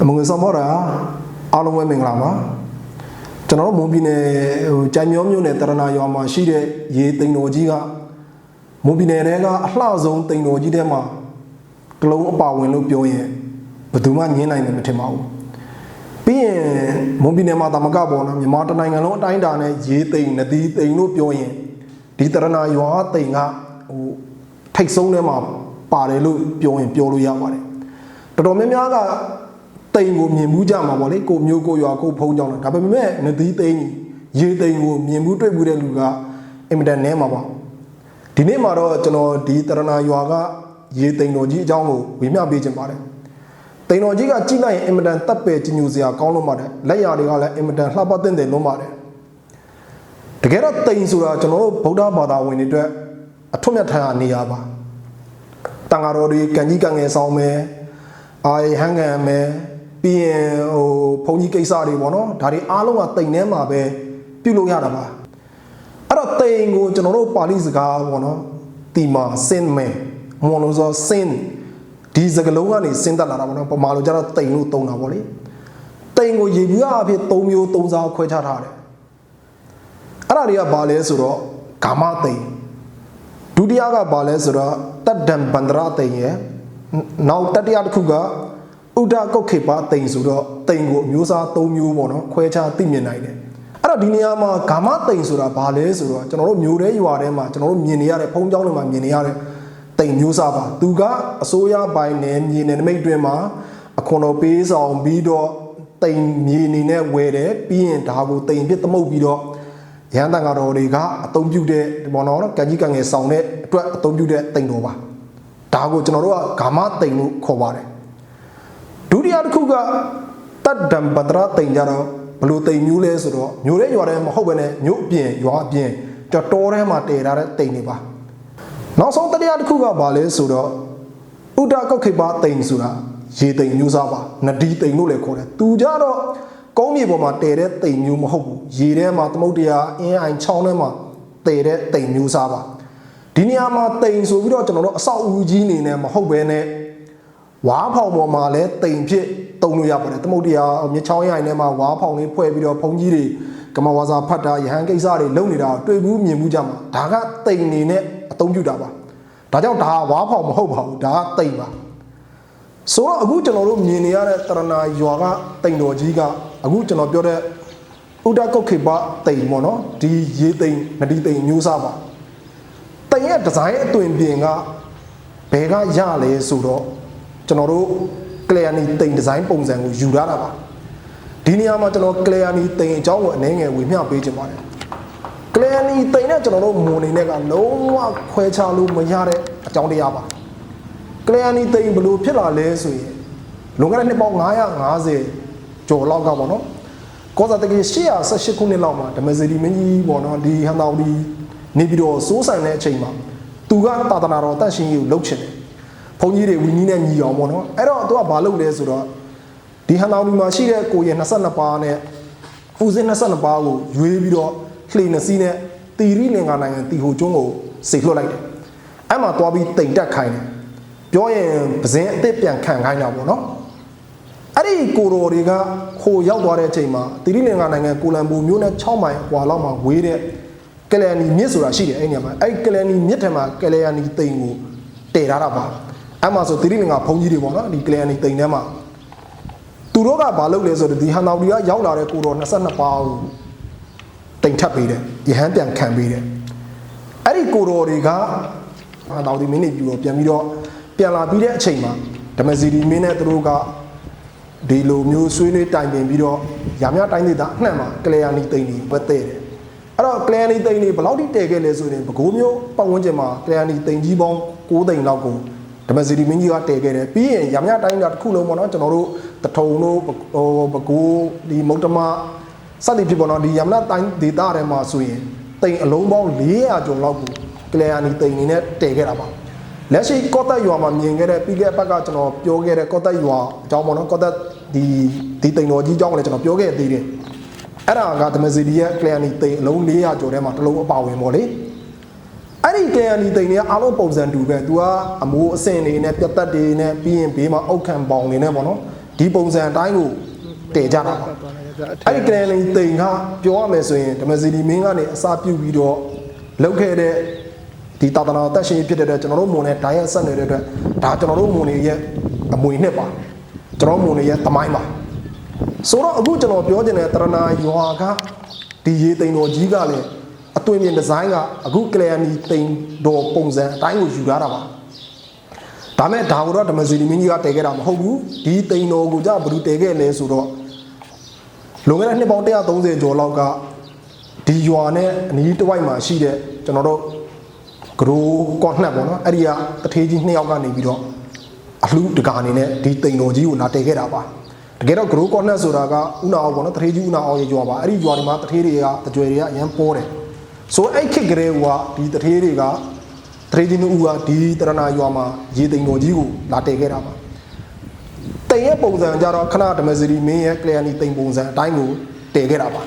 အမငွေဆောင်မောတာအားလုံးပဲမင်္ဂလာပါကျွန်တော်တို့မွန်ပြည်နယ်ဟိုကြိုင်မျိုးမြို့နယ်တရနာရွာမှာရှိတဲ့ရေသိမ်တော်ကြီးကမွန်ပြည်နယ်ထဲကအလှဆုံးသိမ်တော်ကြီးထဲမှာတစ်လုံးအပါဝင်လို့ပြောရင်ဘယ်သူမှငင်းနိုင်တယ်မထင်ပါဘူးပြီးရင်မွန်ပြည်နယ်မှာတာမကပေါ်နော်မြန်မာတိုင်းနိုင်ငံလုံးအတိုင်းအတာနဲ့ရေသိမ်နဒီသိမ်လို့ပြောရင်ဒီတရနာရွာသိမ်ကဟိုထိတ်ဆုံးထဲမှာပါတယ်လို့ပြောရင်ပြောလို့ရပါတယ်တော်တော်များများက တိမ်ကိုမြင်မှုကြမှာပေါ့လေကိုမျိုးကိုရွာကိုဖုံးကြောင်းတာဒါပေမဲ့နသီးသိမ်ရေတိမ်ကိုမြင်မှုတွေ့မှုတဲ့လူကအင်မတန်နည်းမှာပါဒီနေ့မှာတော့ကျွန်တော်ဒီတရဏရွာကရေတိမ်တော်ကြီးအကြောင်းကိုဝေမျှပေးခြင်းပါတယ်တိမ်တော်ကြီးကကြည့်လိုက်ရင်အင်မတန်တပ်ပယ်ကြီးညူစရာကောင်းလို့ပါတယ်လက်ရာတွေကလည်းအင်မတန်လှပသင့်တယ်လို့ပါတယ်တကယ်တော့တိမ်ဆိုတာကျွန်တော်တို့ဗုဒ္ဓဘာသာဝင်တွေအတွက်အထွတ်မြတ်ထန်နေရာပါတန်ဃာတော်တွေကံကြီးကံငယ်ဆောင်မယ်အာရဟန်ခံမယ် ပြီးရင်ဟိုဘုံကြီးကိစ္စတွေပေါ့နော်ဒါတွေအားလုံးကတိမ်ထဲမှာပဲပြုတ်လို့ရတာပါအဲ့တော့တိမ်ကိုကျွန်တော်တို့ပါဠိစကားပေါ့နော်တီမာစင်မဲမွန်လို့ဆိုစင်ဒီစကလုံးကနေစင်တက်လာတာပေါ့နော်ပမာလိုကျတော့တိမ်လို့သုံးတာပေါ့လေတိမ်ကိုရေပြူအဖြစ်၃မျိုး၃စားခွဲခြားထားတယ်အဲ့ဒါတွေကဘာလဲဆိုတော့ဂါမတိမ်ဒုတိယကဘာလဲဆိုတော့တတ္တံဗန္ဒရတိမ်ရဲ့နောက်တတိယတစ်ခုက ဥဒကုတ်ခေပတိမ်ဆိုတော့တိမ်ကိုအမျိုးအစား၃မျိုးပေါ့နော်ခွဲခြားသိမြင်နိုင်တယ်အဲ့တော့ဒီနေရာမှာဂါမတိမ်ဆိုတာဘာလဲဆိုတော့ကျွန်တော်တို့မျိုးတဲရွာထဲမှာကျွန်တော်တို့မြင်နေရတဲ့ဖုံးကြောင်းတွေမှာမြင်နေရတဲ့တိမ်မျိုးစားပါသူကအစိုးရပိုင်းနယ်မြေနယ်နိမိတ်တွင်မှာအခွန်တော်ပေးဆောင်ပြီးတော့တိမ်မြေအနေနဲ့ဝယ်တယ်ပြီးရင်ဒါကိုတိမ်ပြစ်သမုတ်ပြီးတော့ရဟန်းတန်ဃာတော်တွေကအသုံးပြုတဲ့ဒီပေါ်တော့ကံကြီးကံငယ်ဆောင်တဲ့အတွက်အသုံးပြုတဲ့တိမ်တော်ပါဒါကိုကျွန်တော်တို့ကဂါမတိမ်လို့ခေါ်ပါတယ်ဒုတိ ယတစ်ခုကတတ္တံပတရတိမ်ကြတော့ဘယ်လိုတိမ်မျိုးလဲဆိုတော့မျိုးတဲ့ရွာထဲမဟုတ်ဘဲနဲ့မြို့အပြင်ရွာအပြင်တောတော်ထဲမှာတည်ထားတဲ့တိမ်တွေပါနောက်ဆုံးတတိယတစ်ခုကဘာလဲဆိုတော့ဥဒကောက်ခိပတိမ်ဆိုတာရေတိမ်မျိုးစားပါနဒီတိမ်လို့လည်းခေါ်တယ်သူကြတော့ကုန်းမြေပေါ်မှာတည်တဲ့တိမ်မျိုးမဟုတ်ဘူးရေထဲမှာသမုတ်တရားအင်းအိုင်ချောင်းထဲမှာတည်တဲ့တိမ်မျိုးစားပါဒီနေရာမှာတိမ်ဆိုပြီးတော့ကျွန်တော်တို့အဆောက်အဦကြီးနေနဲ့မဟုတ်ဘဲနဲ့ ဝါးဖောင်ပေါ်မှာလည်းတိမ်ဖြစ်တုံလို့ရပါတယ်သမုတ်တရားမြချောင်းရိုင်ထဲမှာဝါးဖောင်လေးဖွဲ့ပြီးတော့ဘုံကြီးတွေကမဝါစာဖတ်တာယဟန်ကိစ္စတွေလုပ်နေတာတွေ့ဘူးမြင်မှုကြမှာဒါကတိမ်နေနဲ့အသုံးပြုတာပါဒါကြောင့်ဒါဝါးဖောင်မဟုတ်ပါဘူးဒါကတိမ်ပါဆိုတော့အခုကျွန်တော်တို့မြင်နေရတဲ့တရဏရွာကတိမ်တော်ကြီးကအခုကျွန်တော်ပြောတဲ့ဥဒကုတ်ခေပတိမ်ပေါ့နော်ဒီရေတိမ်နဒီတိမ်မျိုးစားပါတိမ်ရဲ့ဒီဇိုင်းအသွင်ပြင်ကဘယ်ကရလဲဆိုတော့ ကျွန်တော်တို့ကလျာနီတိမ်ဒီဇိုင်းပုံစံကိုယူထားတာပါဒီနေရာမှာကျွန်တော်ကလျာနီတိမ်အကြောင်းကိုအနေငယ်ဝေမျှပေးခြင်းပါတယ်ကလျာနီတိမ်နဲ့ကျွန်တော်တို့မွန်နေနဲ့ကလုံးဝခွဲခြားလို့မရတဲ့အကြောင်းတရားပါကလျာဏီတိမ်ဘလို့ဖြစ်လာလဲဆိုရင်လွန်ခဲ့တဲ့နှစ်ပေါင်း950ကျော်လောက်ကပေါ့နော်ကောဇာတကေ818ခုနှစ်လောက်မှာဓမ္မစရီမင်းကြီးပေါ့နော်ဒီဟန်တော်ဒီနေပြီးတော့စိုးဆိုင်တဲ့အချိန်မှာသူကသာသနာတော်တန့်ရှင်ကြီးကိုလှုပ်ချင်တယ် ဘုန်းကြီးတွေဝီနီးနဲ့ညီအောင်ပေါ့နော်အဲ့တော့သူကဘာလုပ်လဲဆိုတော့ဒီဟန်တော်ဒီမှာရှိတဲ့ကိုရင်22ပါးနဲ့ဦးစင်း22ပါးကိုရွေးပြီးတော့လှေနှစီးနဲ့တီရီလင်္ကာနိုင်ငံတီဟိုကျွန်းကိုစေလွှတ်လိုက်တယ်အဲ့မှာသွားပြီးတိမ်တက်ခိုင်းတယ်ပြောရင်ပဇင်းအစ်စ်ပြန်ခံခိုင်းတာပေါ့နော်အဲ့ဒီကိုတော်တွေကခိုရောက်သွားတဲ့အချိန်မှာတိရိလင်္ကာနိုင်ငံကိုလံဘိုမြို့နဲ့6မိုင်အကွာလောက်မှာဝေးတဲ့ကလျာဏီမြစ်ဆိုတာရှိတယ်အဲ့ဒီနေရာမှာအဲ့ဒီကလျာဏီမြစ်ထဲမှာကလျာဏီတိမ်ကိုတည်ထားတာပါ အဲ့မှာဆိုတိရိလင်္ကာဘုန်းကြီးတွေပေါ့နော်ဒီကလျာဏီတိမ်ထဲမှာသူတို့ကဘာလုပ်လဲဆိုတော့ဒီဟန်တော်ဒီကရောက်လာတဲ့ကိုတော်22ပါးကိုတိမ်ထပ်ပေးတယ်ယဟန်ပြန်ခံပေးတယ်အဲ့ဒီကိုတော်တွေကအာတော်ဒီမင်းနေပြီးတော့ပြန်ပြီးတော့ပြန်လာပြီးတဲ့အချိန်မှာဓမ္မစီရီမင်းနဲ့သူတို့ကဒီလိုမျိုးဆွေးနွေးတိုင်ပင်ပြီးတော့ရာမြတိုင်းဒေသအနှံ့မှာကလျာဏီတိန်တွေပဲတဲ့တယ်အဲ့တော့ကလျာဏီတိန်တွေဘယ်လောက်ထိတည်ခဲ့လဲဆိုရင်ပဲခူးမျိုးပတ်ဝန်းကျင်မှာကလျာဏီတိန်ကြီးပေါင်း9တိန်လောက်ကို ဓမ္မစီရီမင်းကြီးကတည်ခဲ့တယ်ပြီးရင်ရာမြတိုင်းဒေသတစ်ခုလုံးပေါ့နော်ကျွန်တော်တို့တထုံတို့ဟိုဘကူဒီမုတ်တမစသည်ဖြစ်ပေါ့နော်ဒီရာမြတိုင်းဒေသထဲမှာဆိုရင်တိမ်အလုံးပေါင်း400ကျော်လောက်ကိုကလျာဏီတိမ်နေနဲ့တည်ခဲ့တာပါလက်ရှိကော့တက်ရွာမှာမြင်ခဲ့တဲ့ပြီးခဲ့တဲ့ဘက်ကကျွန်တော်ပြောခဲ့တဲ့ကော့တက်ရွာအကြောင်းပေါ့နော်ကော့တက်ဒီဒီတိမ်တော်ကြီးအကြောင်းကိုလည်းကျွန်တော်ပြောခဲ့သေးတယ်အဲ့ဒါကဓမ္မစီဒီရဲ့ကလျာဏီတိမ်အလုံး400ကျော်ထဲမှာတစ်လုံးအပါဝင်ပေါ့လေ အဲ့ဒီကလျာဏီတိမ်တွေကအားလုံးပုံစံတူပဲသူကအမိုးအဆင့်တွေနဲ့ပြတ်သက်တွေနဲ့ပြီးရင်ဘေးမှာအောက်ခံပေါင်တွေနဲ့ပေါ့နော်ဒီပုံစံအတိုင်းကိုတည်ကြတာပါအဲ့ဒီကလန်လင်တိန်ကပြောရမယ်ဆိုရင်ဓမ္မစီဒီမင်းကနေအစာပြုတ်ပြီးတော့လောက်ခဲ့တဲ့ဒီတာသနာတက်ရှင်ဖြစ်တဲ့အတွက်ကျွန်တော်တို့မွန်နဲ့ဓာတ်ရက်ဆက်နေတဲ့အတွက်ဒါကျွန်တော်တို့မွန်တွေရဲ့အမွေနှစ်ပါကျွန်တော်မွန်တွေရဲ့သမိုင်းပါဆိုတော့အခုကျွန်တော်ပြောချင်တဲ့တရဏရွာကဒီရေတိန်တော်ကြီးကလည်း အသွင်ပြင်ဒီဇိုင်းကအခုကလန်နီတိန်တော်ပုံစံအတိုင်းကိုယူထားတာပါဒါမဲ့ဒါကိုတော့ဓမ္မစီဒီမင်းကြီးကတည်ခဲ့တာမဟုတ်ဘူးဒီတိန်တော်ကိုကြဘယ်သူတည်ခဲ့လဲဆိုတော့လွန်ခဲ့တဲ့နှစ်ပေါင်း130ကျော်လောက်ကဒီရွာနဲ့အနီးတစ်ဝိုက်မှာရှိတဲ့ကျွန်တော်တို့ဂရိုကော့နှက်ပေါ့နော်အဲ့ဒီကတထေးကြီးနှစ်ယောက်ကနေပြီးတော့အလှတကာအနေနဲ့ဒီတိန်တော်ကြီးကိုလာတည်ခဲ့တာပါတကယ်တော့ဂရိုကော့နှက်ဆိုတာကဥနာအောင်ပေါ့နော်တထေးကြီးဥနာအောင်ရဲ့ရွာပါအဲ့ဒီရွာဒီမှာတထေးတွေကတကြွယ်တွေကအရန်ပေါ်တယ် ဆိုအဲ့ခေတ်ကလေးကဒီတထေးတွေကတရေကြီးနူကဒီတရဏရွာမှာရေသိမ်တော်ကြီးကိုလာတည်ခဲ့တာပါတိမ်ရဲ့ပုံစံကြတော့ခဏဓမ္မစီရီမင်းရဲ့ကလျာဏီတိမ်ပုံစံအတိုင်းကိုတည်ခဲ့တာပါ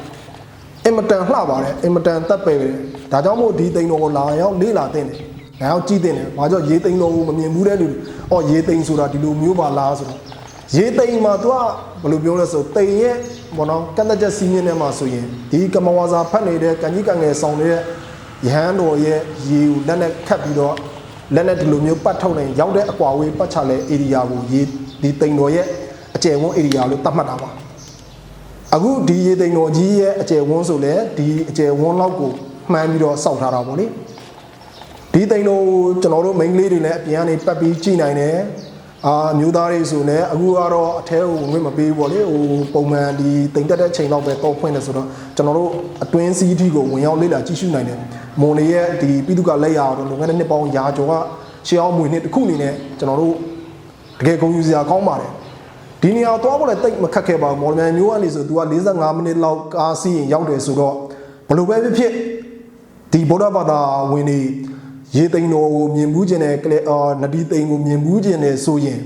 အင်မတန်လှပါတယ်အင်မတန်တက်ပယ်တယ်ဒါကြောင့်မို့ဒီတိမ်တော်ကိုလာရောက်လေးလာတဲ့တယ်လာရောက်ကြည့်တဲ့တယ်ဘာကြောင့်ရေသိမ်တော်ကိုမမြင်ဘူးတဲ့လူအော်ရေသိမ်ဆိုတာဒီလိုမျိုးပါလားဆိုတော့ ရေသိမ်မှာ तू ကဘယ်လိုပြောလဲဆိုတိမ်ရဲ့ဘောနော်ကန့်သက်ချက်စီးမြင့်ထဲမှာဆိုရင်ဒီကမဝါစာဖတ်နေတဲ့ကံကြီးကံငယ်ဆောင်နေတဲ့ရဟန်းတော်ရဲ့ရေကိုလက်နဲ့ခတ်ပြီးတော့လက်နဲ့ဒီလိုမျိုးပတ်ထုတ်နိုင်ရောက်တဲ့အကွာဝေးပတ်ချလဲ area ကိုရေဒီတိမ်တော်ရဲ့အကျယ်ဝန်း area လို့သတ်မှတ်တာပါအခုဒီရေတိမ်တော်ကြီးရဲ့အကျယ်ဝန်းဆိုလဲဒီအကျယ်ဝန်းလောက်ကိုမှန်းပြီးတော့စောက်ထားတာပေါ့လေဒီတိမ်တော်ကိုကျွန်တော်တို့မိန်းကလေးတွေလည်းအပြင်ကနေပတ်ပြီးကြည့်နိုင်တယ် အာမျိုးသားတွေဆိုလည်းအခုကတော့အထဲကိုဝင်မပေးဘူးပေါ့လေဟိုပုံမှန်ဒီတိမ်တက်တဲ့ချိန်လောက်ပဲတော့ဖွင့်တယ်ဆိုတော့ကျွန်တော်တို့အတွင်းစီးတီကိုဝင်ရောက်လေ့လာကြည့်ရှုနိုင်တယ်မွန်လေးရဲ့ဒီပြည်သူကလက်ရတော့လုံခဲ့တဲ့နှစ်ပေါင်းရာကျော်ကရှေးအောင်မွေနှစ်တစ်ခုအနေနဲ့ကျွန်တော်တို့တကယ်ဂုဏ်ယူစရာကောင်းပါတယ်ဒီနေရာကိုသွားဖို့လည်းတိတ်မခက်ခဲ့ပါဘူးမော်လမြိုင်မျိုးကနေဆိုသူက45မိနစ်လောက်ကားစီးရင်ရောက်တယ်ဆိုတော့ဘယ်လိုပဲဖြစ်ဖြစ်ဒီဗုဒ္ဓဘာသာဝင်တွေ ရေသိမ်တော်ကိုမြင်မှုကျင်တဲ့ကလေအာနဒီသိမ်ကိုမြင်မှုကျင်တယ်ဆိုရင်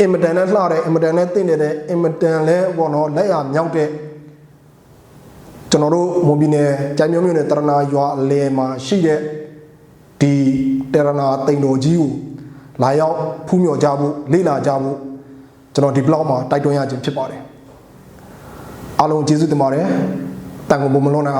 အင်မတန်နဲ့လှတဲ့အင်မတန်နဲ့တင့်တယ်တဲ့အင်မတန်လဲဘောနော်လက်ရမြောက်တဲ့ကျွန်တော်တို့မွန်ပြည်နယ်ကြိုင်မျိုးမျိုးနဲ့တရနာရွာအလယ်မှာရှိတဲ့ဒီတရနာသိမ်တော်ကြီးကိုလာရောက်ဖူးမြော်ကြဖို့လေ့လာကြဖို့ကျွန်တော်ဒီ blog မှာတိုက်တွန်းရခြင်းဖြစ်ပါတယ်အားလုံးကျေးဇူးတင်ပါတယ်တန်ကုန်ဘုံမလုံးနာ